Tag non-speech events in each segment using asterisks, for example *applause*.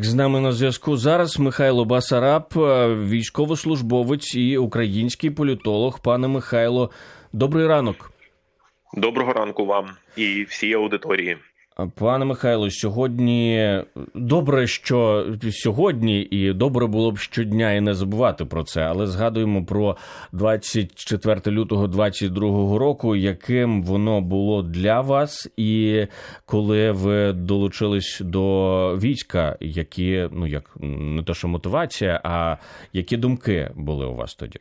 З нами на зв'язку зараз Михайло Басараб, е, військовослужбовець і український політолог. Пане Михайло, добрий ранок. Доброго ранку вам і всій аудиторії. Пане Михайло, сьогодні добре, що сьогодні, і добре було б щодня і не забувати про це, але згадуємо про 24 лютого 22 року, яким воно було для вас, і коли ви долучились до війська, які ну як не то, що мотивація, а які думки були у вас тоді?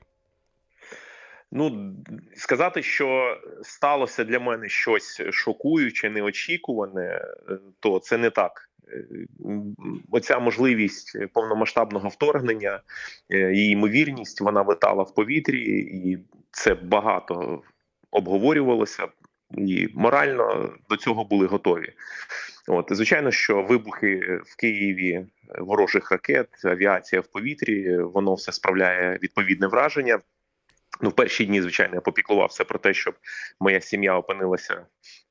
Ну сказати, що сталося для мене щось шокуюче, неочікуване, то це не так. Оця можливість повномасштабного вторгнення, її ймовірність, вона витала в повітрі, і це багато обговорювалося, і морально до цього були готові. От звичайно, що вибухи в Києві ворожих ракет, авіація в повітрі, воно все справляє відповідне враження. Ну, в перші дні, звичайно, я попіклувався про те, щоб моя сім'я опинилася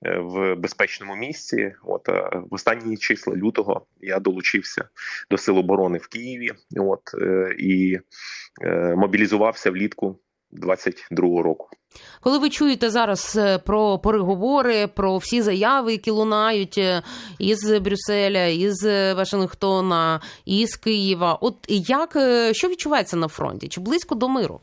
е, в безпечному місці. От в останні числа лютого я долучився до Сил оборони в Києві. От е, і е, мобілізувався влітку 22-го року. Коли ви чуєте зараз про переговори, про всі заяви, які лунають із Брюсселя, із Вашингтона, із Києва, от як що відчувається на фронті? Чи близько до миру?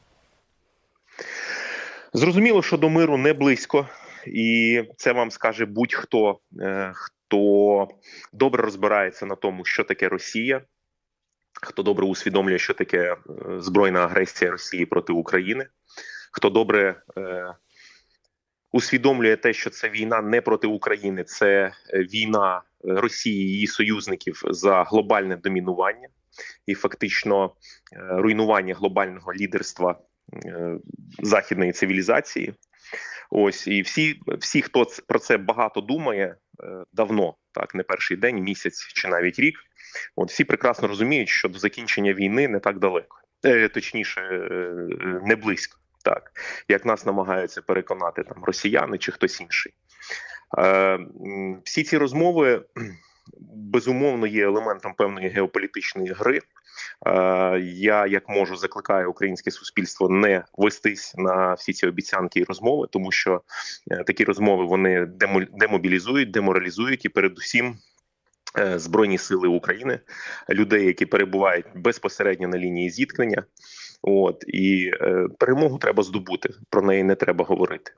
Зрозуміло, що до миру не близько, і це вам скаже будь-хто, е, хто добре розбирається на тому, що таке Росія, хто добре усвідомлює, що таке е, збройна агресія Росії проти України, хто добре е, усвідомлює те, що це війна не проти України, це війна Росії і її союзників за глобальне домінування і фактично руйнування глобального лідерства західної цивілізації. Ось і всі, всі, хто про це багато думає е, давно, так не перший день, місяць чи навіть рік. От всі прекрасно розуміють, що до закінчення війни не так далеко, е, точніше, е, не близько, так як нас намагаються переконати там росіяни чи хтось інший. Е, Всі ці розмови безумовно є елементом певної геополітичної гри. Е, я як можу закликаю українське суспільство не вестись на всі ці обіцянки і розмови, тому що е, такі розмови вони демобілізують, деморалізують і передусім. Е, Збройні сили України, людей, які перебувають безпосередньо на лінії зіткнення, от і е, перемогу треба здобути. Про неї не треба говорити.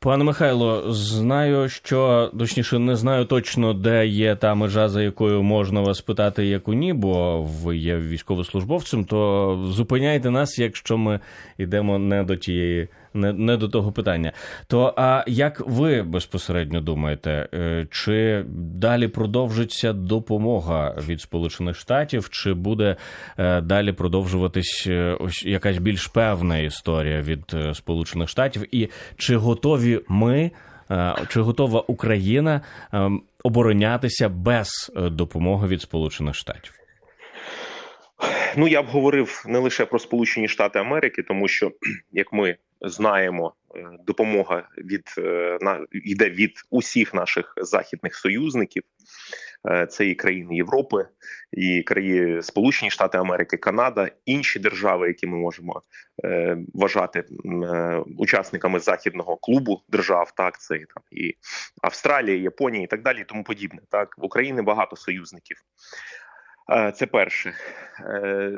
Пане Михайло, знаю, що точніше не знаю точно, де є та межа, за якою можна вас питати, як у ні, бо ви є військовослужбовцем. То зупиняйте нас, якщо ми йдемо не до тієї не не до того питання. То а як ви безпосередньо думаєте, е, чи далі продовжиться допомога від Сполучених Штатів, чи буде е, далі продовжуватись е, ось якась більш певна історія від Сполучених Штатів, і чи готові ми? Чи готова Україна оборонятися без допомоги від Сполучених Штатів? Ну я б говорив не лише про Сполучені Штати Америки, тому що як ми знаємо, е, допомога від е, на йде від усіх наших західних союзників. Е, це і країни Європи, і країни Сполучені Штати Америки, Канада, інші держави, які ми можемо е, вважати е, учасниками західного клубу держав, так це там і Австралія, Японія і так далі, і тому подібне. Так в Україні багато союзників. Е, це перше е,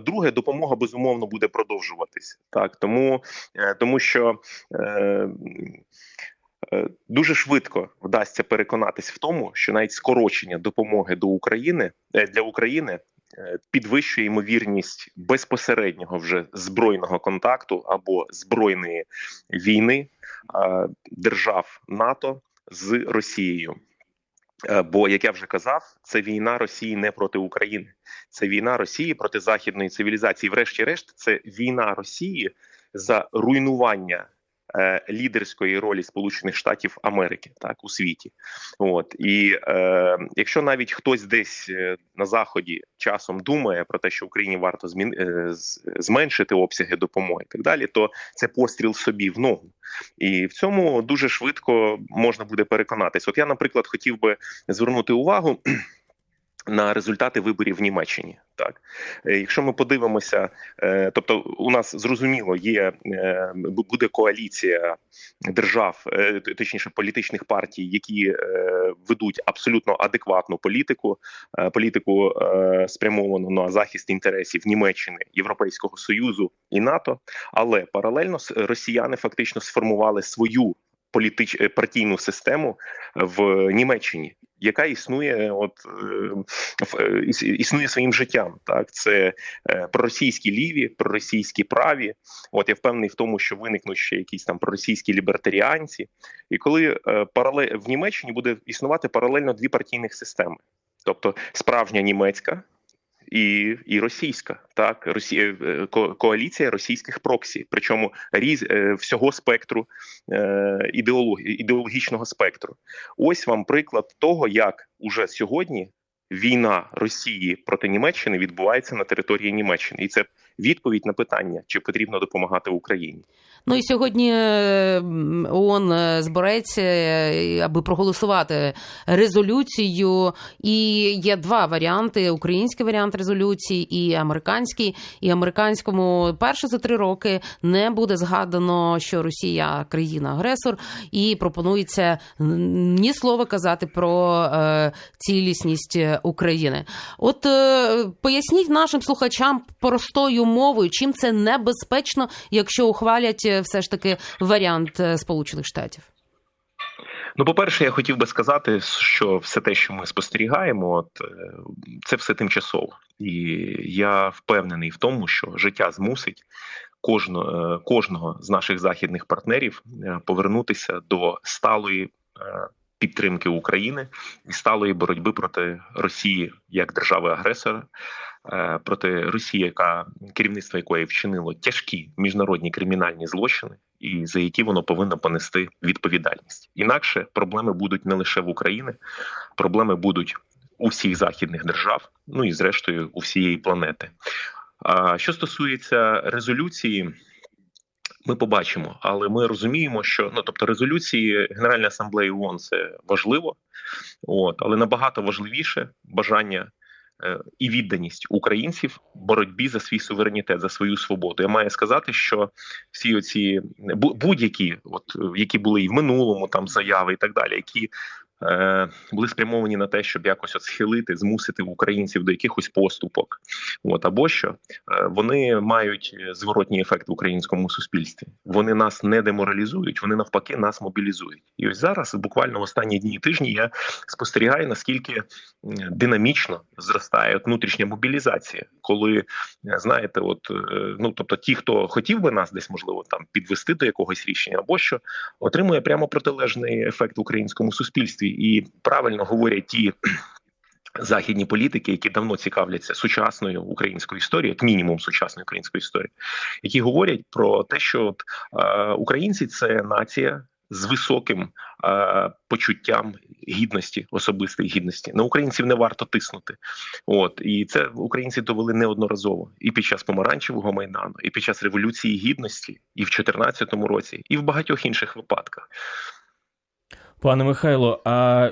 друге, допомога безумовно буде продовжуватись так, тому е, тому що дуже швидко вдасться переконатись в тому, що навіть скорочення допомоги до України для України підвищує ймовірність безпосереднього вже збройного контакту або збройної війни держав НАТО з Росією. Е, бо, як я вже казав, це війна Росії не проти України, це війна Росії проти західної цивілізації. Врешті-решт, це війна Росії за руйнування е, лідерської ролі Сполучених Штатів Америки, так у світі. От і е, якщо навіть хтось десь е, на заході часом думає про те, що Україні варто змін е, зменшити обсяги допомоги, і так далі, то це постріл собі в ногу, і в цьому дуже швидко можна буде переконатись. От я, наприклад, хотів би звернути увагу. *clears throat* на результати виборів в Німеччині. Так, Е, якщо ми подивимося, е, тобто у нас зрозуміло є е, буде коаліція держав, точніше політичних партій, які ведуть абсолютно адекватну політику, політику спрямовану на захист інтересів Німеччини, Європейського союзу і НАТО. Але паралельно росіяни фактично сформували свою політич е, партійну систему в Німеччині. Яка існує, от е, е, існує своїм життям, так це е, проросійські ліві, проросійські праві. От я впевнений в тому, що виникнуть ще якісь там проросійські лібертаріанці. І коли е, паралель в Німеччині буде існувати паралельно дві партійних системи, тобто справжня німецька. І, і російська так? Росія е, ко- коаліція російських проксі, причому різ е, всього спектру е, ідеології ідеологічного спектру. Ось вам приклад того, як уже сьогодні війна Росії проти Німеччини відбувається на території Німеччини, і це відповідь на питання, чи потрібно допомагати Україні. Ну і сьогодні е, ООН е, збереться, е, аби проголосувати резолюцію. І є два варіанти: український варіант резолюції і американський. І американському перше за три роки не буде згадано, що Росія країна-агресор, і пропонується ні слова казати про цілісність України. От поясніть нашим слухачам простою мовою, чим це небезпечно, якщо ухвалять е, все ж таки варіант е, Сполучених Штатів. Ну, по-перше, я хотів би сказати, що все те, що ми спостерігаємо, от е, це все тимчасово, і я впевнений в тому, що життя змусить кожного, кожного з наших західних партнерів повернутися до сталої підтримки України і сталої боротьби проти Росії як держави-агресора, проти Росії, яка керівництво якої вчинило тяжкі міжнародні кримінальні злочини, і за які воно повинно понести відповідальність. Інакше проблеми будуть не лише в Україні, проблеми будуть у всіх західних держав, ну і зрештою у всієї планети. А що стосується резолюції. Ми побачимо, але ми розуміємо, що ну тобто резолюції Генеральної асамблеї ООН – це важливо, от але набагато важливіше бажання е, і відданість українців боротьбі за свій суверенітет, за свою свободу. Я маю сказати, що всі оці бу- будь-які, от е, які були і в минулому там заяви, і так далі, які е, були спрямовані на те, щоб якось от схилити, змусити українців до якихось поступок, от або що е, вони мають зворотній ефект в українському суспільстві. Вони нас не деморалізують, вони навпаки нас мобілізують. І ось зараз, буквально в останні дні і тижні, я спостерігаю наскільки динамічно зростає от внутрішня мобілізація, коли е, знаєте, от е, ну тобто, ті, хто хотів би нас десь можливо там підвести до якогось рішення, або що отримує прямо протилежний ефект в українському суспільстві, і правильно говорять ті. *clears throat* Західні політики, які давно цікавляться сучасною українською історією, як мінімум сучасною українською історією, які говорять про те, що от, е, українці це нація з високим е, почуттям гідності, особистої гідності. На українців не варто тиснути. От і це українці довели неодноразово і під час помаранчевого майдану, і під час революції гідності, і в 2014 році, і в багатьох інших випадках. Пане Михайло, а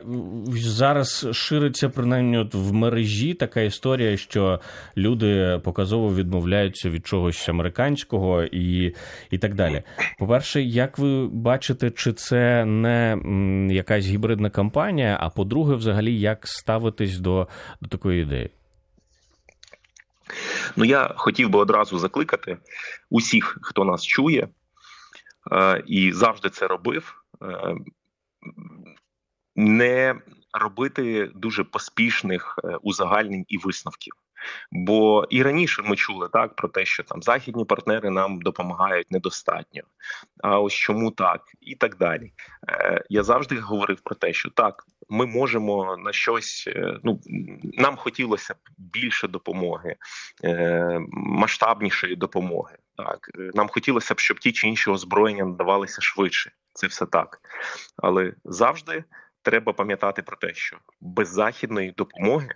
зараз шириться принаймні от в мережі така історія, що люди показово відмовляються від чогось американського і і так далі. По-перше, як ви бачите, чи це не якась гібридна кампанія? А по-друге, взагалі, як ставитись до, до такої ідеї? Ну я хотів би одразу закликати усіх, хто нас чує, е, і завжди це робив. Не робити дуже поспішних е, узагальнень і висновків. Бо і раніше ми чули так про те, що там західні партнери нам допомагають недостатньо. А ось чому так, і так далі. Е, Я завжди говорив про те, що так, ми можемо на щось. е, Ну нам хотілося б більше допомоги, масштабнішої допомоги. Так, нам хотілося б, щоб ті чи інші озброєння надавалися швидше. Це все так, але завжди треба пам'ятати про те, що без західної допомоги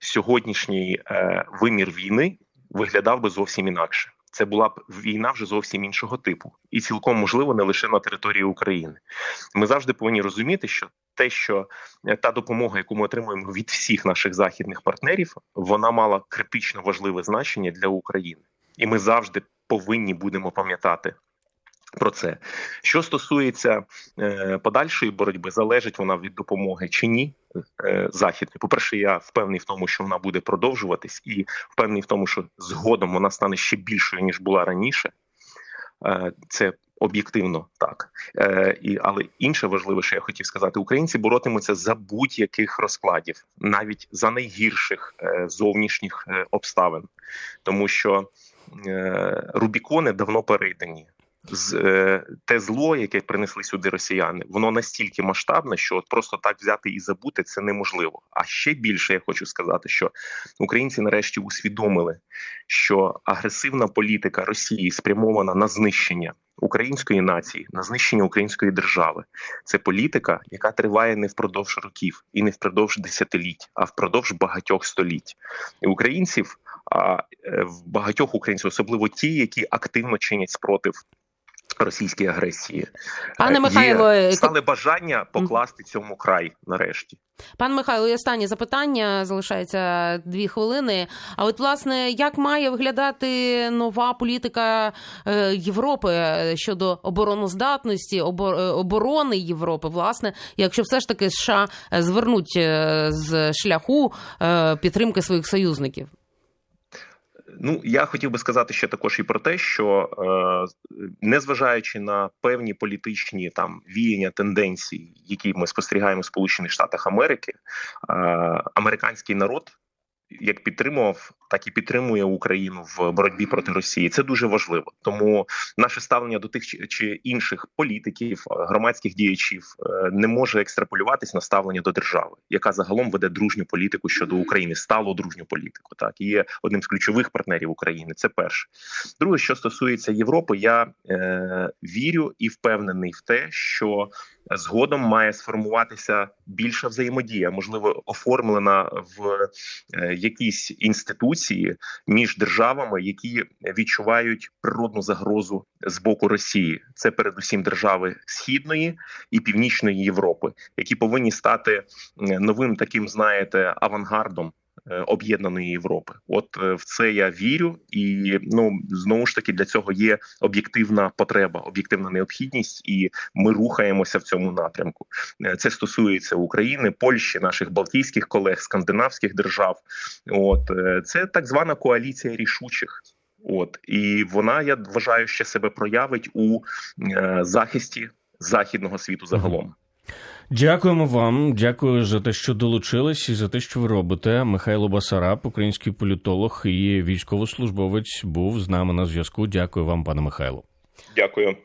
сьогоднішній е, вимір війни виглядав би зовсім інакше. це була б війна вже зовсім іншого типу, і цілком можливо не лише на території України. Ми завжди повинні розуміти, що те, що е, та допомога, яку ми отримуємо від всіх наших західних партнерів, вона мала критично важливе значення для України, і ми завжди повинні будемо пам'ятати. Про це що стосується е, подальшої боротьби, залежить вона від допомоги чи ні е. По перше, я впевнений в тому, що вона буде продовжуватись, і впевнений в тому, що згодом вона стане ще більшою ніж була раніше. Е, це об'єктивно так. Е, і, але інше важливе, що я хотів сказати, українці боротимуться за будь-яких розкладів, навіть за найгірших е, зовнішніх е, обставин, тому що е, Рубікони давно перейдені. Е, те зло, яке принесли сюди росіяни, воно настільки масштабне, що от просто так взяти і забути це неможливо. А ще більше я хочу сказати, що українці нарешті усвідомили, що агресивна політика Росії спрямована на знищення української нації, на знищення української держави. Це політика, яка триває не впродовж років і не впродовж десятиліть, а впродовж багатьох століть. І українців, а е, в багатьох українців, особливо ті, які активно чинять спротив. Російській агресії Пане Е, Михайло, є, е, стали бажання покласти цьому край нарешті. Пан Михайло, і останнє запитання залишається дві хвилини. А от власне, як має виглядати нова політика е, Європи щодо обороноздатності, обор- оборони Європи, власне, якщо все ж таки США звернуть з шляху підтримки своїх союзників? Ну я хотів би сказати ще також і про те, що е, незважаючи на певні політичні там віяння тенденції, які ми спостерігаємо в Сполучених Штатах Америки, е, американський народ як підтримував, так і підтримує Україну в боротьбі проти Росії. Це дуже важливо. Тому наше ставлення до тих чи- інших політиків, е, громадських діячів е, не може екстраполюватись на ставлення до держави, яка загалом веде дружню політику щодо України, сталу дружню політику. Так і є одним з ключових партнерів України. Це перше. Друге, що стосується Європи, я е, вірю і впевнений в те, що згодом має сформуватися більша взаємодія, можливо, оформлена в е, якісь інституції між державами, які відчувають природну загрозу з боку Росії. Це передусім держави Східної і Північної Європи, які повинні стати новим таким, знаєте, авангардом. Е, Об'єднаної Європи, от е, в це я вірю, і ну знову ж таки для цього є об'єктивна потреба, об'єктивна необхідність, і ми рухаємося в цьому напрямку. Е, Це стосується України, Польщі, наших балтійських колег, скандинавських держав. От це так звана коаліція рішучих. От і вона, я вважаю, ще себе проявить у захисті західного світу загалом. Дякуємо вам. Дякую за те, що долучились, і за те, що ви робите. Михайло Басараб, український політолог і військовослужбовець, був з нами на зв'язку. Дякую вам, пане Михайло. Дякую.